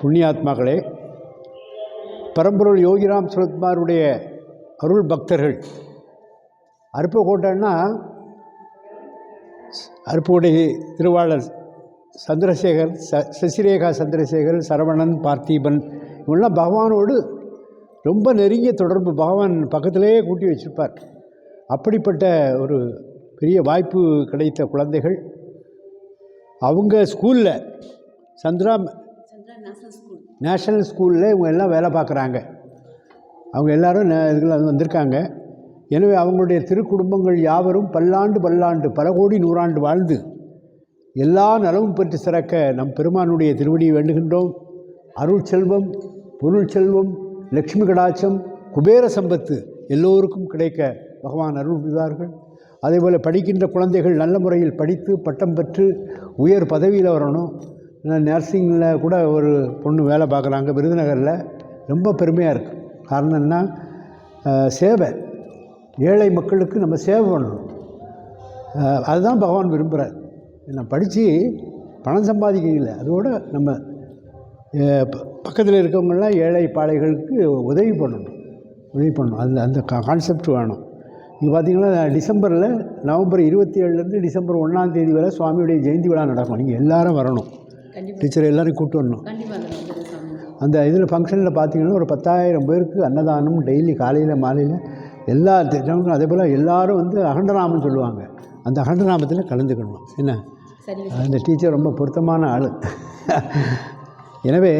புண்ணியாத்மாக்களே பரம்பொருள் யோகிராம் சுரத்குமாருடைய அருள் பக்தர்கள். அருப்புக்கோட்டைன்னா அருப்புக்கோட்டை திருவாளர் சந்திரசேகர் ச சசிரேகா சந்திரசேகர் சரவணன் பார்த்தீபன் இவெல்லாம் பகவானோடு ரொம்ப நெருங்கிய தொடர்பு. பகவான் பக்கத்திலேயே கூட்டி வச்சிருப்பார். அப்படிப்பட்ட ஒரு பெரிய வாய்ப்பு கிடைத்த குழந்தைகள். அவங்க ஸ்கூலில் சந்திரா நேஷ்னல் ஸ்கூலில் இவங்க எல்லாம் வேலை பார்க்குறாங்க. அவங்க எல்லாரும் இதில் வந்திருக்காங்க. எனவே அவங்களுடைய திருக்குடும்பங்கள் யாவரும் பல்லாண்டு பல்லாண்டு பல கோடி நூறாண்டு வாழ்ந்து எல்லா நலமும் பற்றி சிறக்க நம் பெருமானுடைய திருவடியை வேண்டுகின்றோம். அருள் செல்வம் பொருள் செல்வம் லக்ஷ்மி கடாட்சம் குபேர சம்பத்து எல்லோருக்கும் கிடைக்க பகவான் அருள் புரிவார்கள். அதேபோல் படிக்கின்ற குழந்தைகள் நல்ல முறையில் படித்து பட்டம் பெற்று உயர் பதவியில் வரணும். நர்சிங்கில் கூட ஒரு பொண்ணு வேலை பார்க்குறாங்க விருதுநகரில். ரொம்ப பெருமையாக இருக்குது காரணம் என்ன சேவை. ஏழை மக்களுக்கு நம்ம சேவை பண்ணணும். அதுதான் பகவான் விரும்புகிறார் நான் படித்து பணம் சம்பாதிக்கல அதோட நம்ம பக்கத்தில் இருக்கவங்கெல்லாம் ஏழை பாளைகளுக்கு உதவி பண்ணணும். உதவி பண்ணணும். அந்த அந்த கான்செப்ட் வேணும். இங்கே பார்த்தீங்கன்னா டிசம்பரில் நவம்பர் இருபத்தி ஏழுலேருந்து டிசம்பர் ஒன்றாம் தேதி வரை சுவாமியுடைய ஜெயந்தி விழா நடக்கும். நீங்கள் எல்லாரும் வரணும். டீச்சர் எல்லாரையும் கூப்பிட்டு வரணும். அந்த இதில் ஃபங்க்ஷனில் பார்த்தீங்கன்னா ஒரு பத்தாயிரம் பேருக்கு அன்னதானம் டெய்லி காலையில் மாலையில் எல்லா தினமும் அதே போல் எல்லாரும் வந்து அகண்டநாமம் சொல்லுவாங்க. அந்த அகண்டநாமத்தில் கலந்துக்கணும். என்ன? அந்த டீச்சர் ரொம்ப பொருத்தமான ஆள். எனவே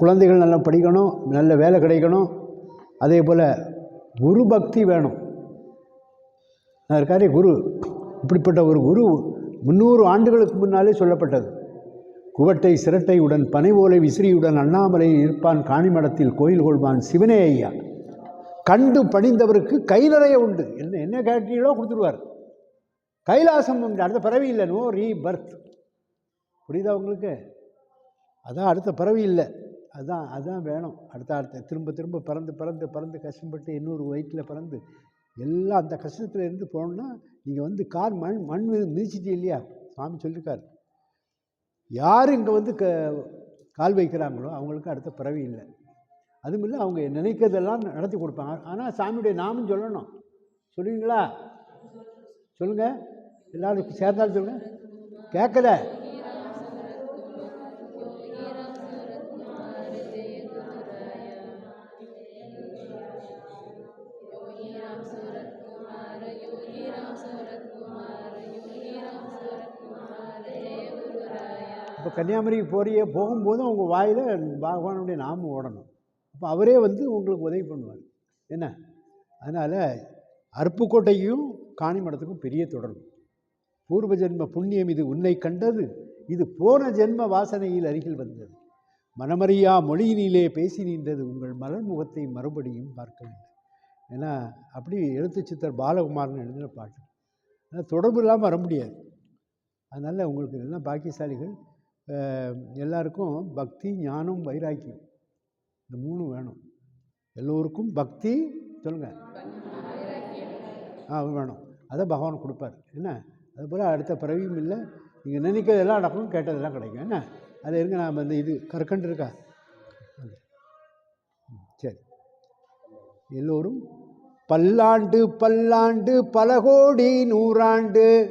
குழந்தைகள் நல்லா படிக்கணும் நல்ல வேலை கிடைக்கணும். அதே போல் குரு பக்தி வேணும். நான் இருக்காரே குரு. இப்படிப்பட்ட ஒரு குரு முந்நூறு ஆண்டுகளுக்கு முன்னாலே சொல்லப்பட்டது. குவட்டை சிரட்டையுடன் பனை ஓலை விசிறியுடன் அண்ணாமலை இருப்பான் காணிமடத்தில் கோயில் கொள்வான் சிவனே ஐயா. கண்டு பணிந்தவருக்கு கை நிறைய உண்டு. என்ன என்ன கேட்டீங்களோ கொடுத்துருவார். கைலாசம் உண்டு. அடுத்த பிறவி இல்லை. நோ ரீ பர்த் புரியுதா உங்களுக்கு? அதான் அடுத்த பிறவி இல்லை. அதுதான் அதுதான் வேணும். அடுத்த அடுத்த திரும்ப திரும்ப பிறந்து பிறந்து பிறந்து கஷ்டப்பட்டு இன்னொரு வயிற்றில் பிறந்து எல்லாம் அந்த கஷ்டத்தில் இருந்து போகணுன்னா நீங்கள் வந்து கால் மண் மண் மீது மிதிச்சிட்டே இல்லையா? சுவாமி சொல்லியிருக்காரு யார் இங்கே வந்து க கால் வைக்கிறாங்களோ அவங்களுக்கு அடுத்த பிறவி இல்லை. அதுவும் இல்லை அவங்க நினைக்கிறதெல்லாம் நடத்தி கொடுப்பாங்க. ஆனால் சாமியுடைய நாமும் சொல்லணும். சொல்லுவீங்களா சொல்லுங்கள் எல்லாரும் சேர்ந்தாலும் சொல்லுங்கள் கேட்கல இப்போ கன்னியாகுமரிக்கு போறிய போகும்போது உங்கள் வாயில் பகவானுடைய நாமம் ஓடணும். அப்போ அவரே வந்து உங்களுக்கு உதவி பண்ணுவார். என்ன? அதனால் அருப்புக்கோட்டையும் காணிமடத்துக்கும் பெரிய தொடர்பு. பூர்வ ஜென்ம புண்ணியம் இது உன்னை கண்டது இது போன ஜென்ம வாசனையில் அருகில் வந்தது. மனமறியா மொழியினிலே பேசி நின்றது உங்கள் மலர் முகத்தை மறுபடியும் பார்க்க வேண்டும். ஏன்னா அப்படி எழுத்து சித்தர் பாலகுமார்னு எழுதின பாட்டு. ஆனால் தொடர்பு இல்லாமல் வர முடியாது. அதனால் உங்களுக்கு என்ன பாக்கியசாலிகள் எல்லாருக்கும் பக்தி ஞானம் வைராக்கியம். இந்த மூணும் வேணும். எல்லோருக்கும் பக்தி சொல்லுங்கள் ஆ வேணும். அதை பகவான் கொடுப்பார். என்ன? அதுபோல் அடுத்த பிறவியும் இல்லை. நீங்கள் நினைக்கிறதெல்லாம் நடக்கும் கேட்டதெல்லாம் கிடைக்கும். என்ன? அது இருங்க நான் வந்து இது கற்கண்டு இருக்கா? அது. ம், சரி. எல்லோரும் பல்லாண்டு பல்லாண்டு பல கோடி நூறாண்டு.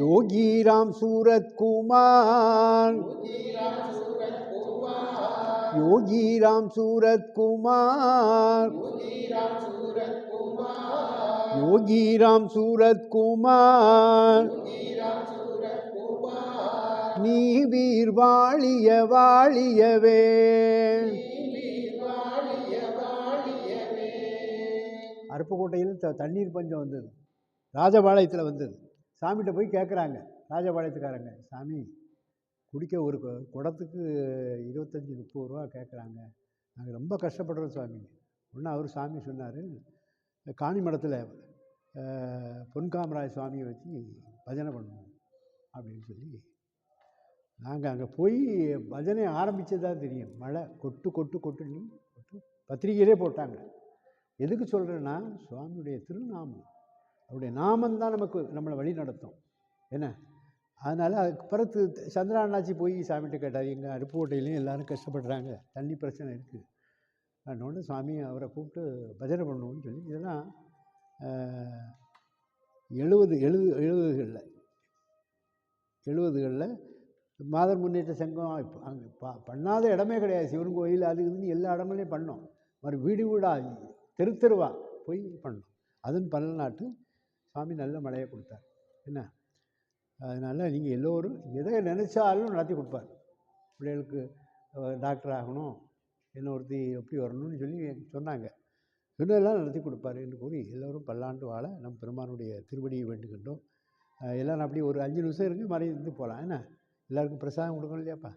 யோகிராம் சூரத்குமார் யோகிராம் சூரத்குமார் யோகிராம் சூரத்குமார் நீ வீர் வாழிய வாழியவே. அருப்புக்கோட்டையில் த தண்ணீர் பஞ்சம் வந்தது. ராஜபாளையத்தில் வந்தது. சாமிகிட்ட போய் கேட்குறாங்க ராஜபாளையத்துக்காரங்க சாமி குடிக்க ஒரு குடத்துக்கு இருபத்தஞ்சி முப்பது ரூபா கேட்குறாங்க நாங்கள் ரொம்ப கஷ்டப்படுறோம் சாமி. ஒன்று அவர் சாமி சொன்னார் காணிமடத்தில் பொன்காமராஜ சுவாமியை வச்சு பஜனை பண்ணுவோம். அப்படின்னு சொல்லி நாங்கள் அங்கே போய் பஜனை ஆரம்பித்ததாக தெரியும். மழை கொட்டு கொட்டு கொட்டுன்னு கொட்டு பத்திரிகையிலே போட்டாங்க. எதுக்கு சொல்கிறேன்னா சுவாமியுடைய திருநாமம். அவருடைய நாமந்தான் நமக்கு நம்மளை வழி நடத்தும். என்ன? அதனால் அதுக்கு பிறகு சந்திர அண்ணாச்சி போய் சாமிகிட்ட கேட்டார் எங்கள் அருப்புக்கோட்டையிலையும் எல்லாரும் கஷ்டப்படுறாங்க தண்ணி பிரச்சனை இருக்குது அதனோட சாமி அவரை கூப்பிட்டு பஜனை பண்ணுவோம்னு சொல்லி இதெல்லாம் எழுபது எழுபது எழுபதுகளில் எழுபதுகளில் மாதர் முன்னேற்ற சங்கம் இப்போ அங்கே ப பண்ணாத இடமே கிடையாது. சிவன் கோயில் அது இதுன்னு எல்லா இடங்களையும் பண்ணோம். மறு வீடு வீடாக தெரு தெருவாக போய் பண்ணோம். அதன் பல்நாட்டு சாமி நல்ல மழையை கொடுத்தார். என்ன? அதனால் நீங்கள் எல்லோரும் எதை நினச்சாலும் நடத்தி கொடுப்பார். பிள்ளைகளுக்கு டாக்டர் ஆகணும் இன்னொருத்தி எப்படி வரணும்னு சொல்லி சொன்னாங்க. சொன்னதெல்லாம் நடத்தி கொடுப்பாரு என்று கூறி எல்லோரும் பல்லாண்டு வாழ நம் பெருமானுடைய திருவடியை வேண்டுகின்றோம். எல்லோரும் அப்படியே ஒரு அஞ்சு நிமிஷம் இருங்க மறைந்து போகலாம். என்ன? எல்லாருக்கும் பிரசாதம் கொடுக்கணும் இல்லையாப்பா?